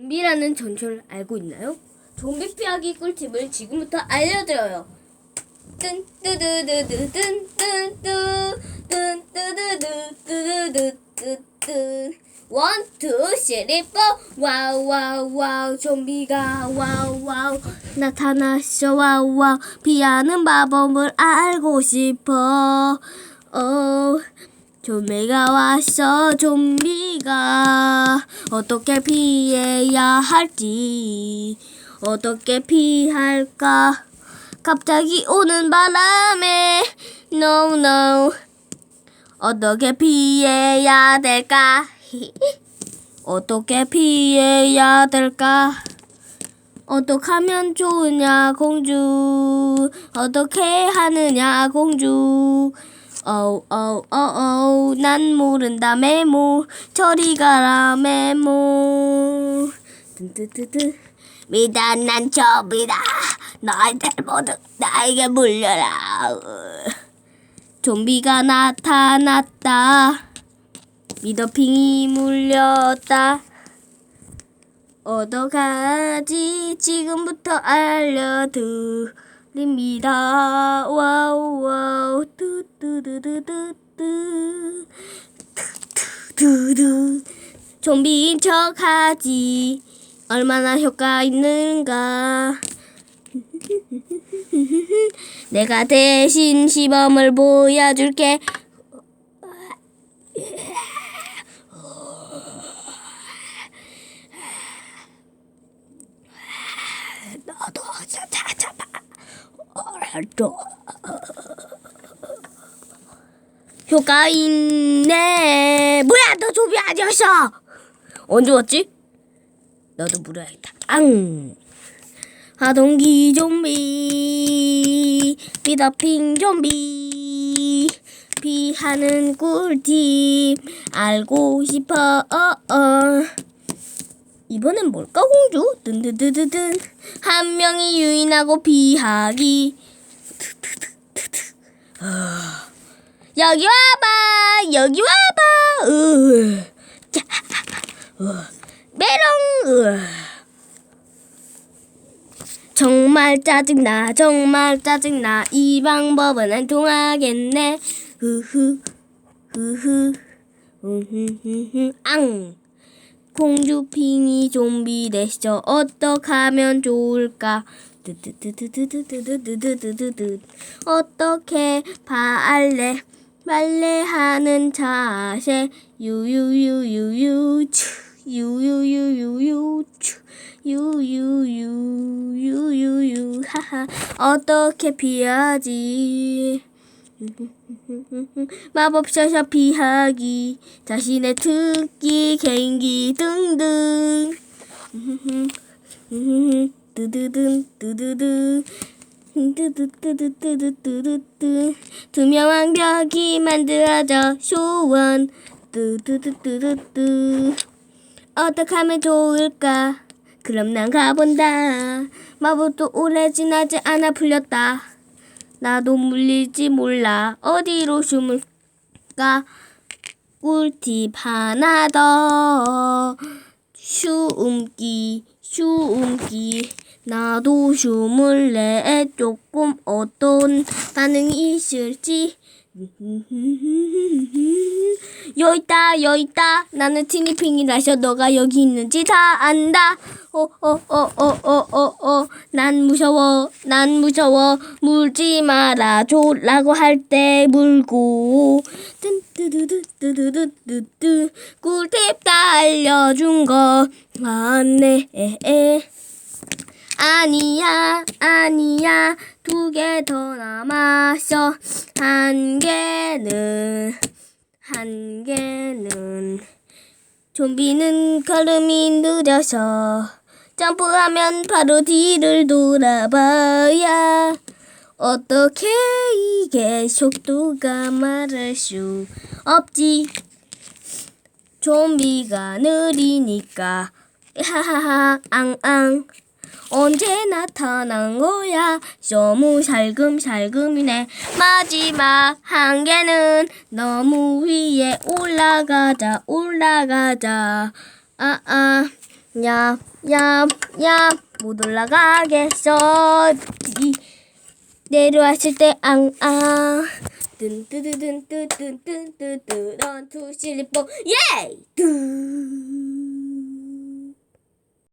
좀비라는 전철 알고 있나요? 좀비 피하기 꿀팁을 지금부터 알려드려요. 뜬 뜨드드드 뜬뜬뜨드드뜬뜨드드뜨뜨뜨 원, 투, 쓰리, 포 와우 와우 와우 좀비가 와우 와우 나타났어 와우 와우 피하는 마법을 알고 싶어. 어 좀비가 왔어 좀비가. 어떻게 피해야 할지 어떻게 피할까? 갑자기 오는 바람에 no no. 어떻게 피해야 될까? 어떻게 피해야 될까? 어떻게 하면 좋으냐 공주? 어떻게 하느냐 공주 어우 어우 어우 난 모른다 메모 저리 가라 메모. 뜬뜨뜨뜨 미다 난 좀비다. 너희들 모두 나에게 물려라. 좀비가 나타났다. 미더핑이 물렸다. 어떡하지. 지금부터 알려드 립니다. 와우 와우. 뚜뚜두두두뚜. 두두두 좀비인 척하지. 얼마나 효과 있는가. 내가 대신 시범을 보여줄게. 너도 찾아봐. 알았어. 효과 있네. 뭐야, 너 좀비 아니었어? 언제 왔지? 너도 물어야겠다. 앙. 하동기 좀비, 미더핑 좀비, 피하는 꿀팁 알고 싶어. 어, 어. 이번엔 뭘까 공주? 든든든든 한 명이 유인하고 비하기 아, 여기 와봐 여기 와봐 으, 자, 으, 메롱 으. 정말 짜증나 정말 짜증나 이 방법은 안 통하겠네 흐흐 흐흐 흐흐흐흐 앙 공주핑이 좀비 됐어. 어떡하면 좋을까? 어떻게 발레 발레하는 자세 유유유유유 유유유유유 유유유유유 하하 어떻게 피하지 마법샤샤 피하기 자신의 특기 개인기 등등 뜨드든 뜨드드 뜨드뜨드뜨드뜨드뜨. 투명한 벽이 만들어져 쇼원. 뜨드드뜨드뜨. 어떻게 하면 좋을까? 그럼 난 가본다. 마법도 오래 지나지 않아 풀렸다. 나도 물릴지 몰라. 어디로 숨을까? 꿀팁 하나 더. 슈움기 슈움기. 나도 숨을래 조금 어떤 반응이 있을지 여기 있다 여기 있다. 나는 티니핑이라서 너가 여기 있는지 다 안다. 어, 어어어어어어어난 무서워 난 무서워. 물지 말아줘 라고 할 때 물고. 뜬뜨드드드드드드 꿀팁 다 알려준 거. 맞네 아니야 아니야. 두 개 더 남았어. 한 개는 한 개는. 좀비는 걸음이 느려서 점프하면 바로 뒤를 돌아봐야. 어떻게 이게 속도가 말할 수 없지? 좀비가 느리니까. 하하하 앙앙 언제 나타난 거야? 너무 살금살금이네. 마지막 한 개는 너무 위에 올라가자, 올라가자. 아, 아. 야, 야, 야. 못 올라가겠어. 내려왔을 때, 앙, 아. 뜬뜨뜨뜬뜨뜬뜨뜨뜨런투 실리퍼 예! 뚜.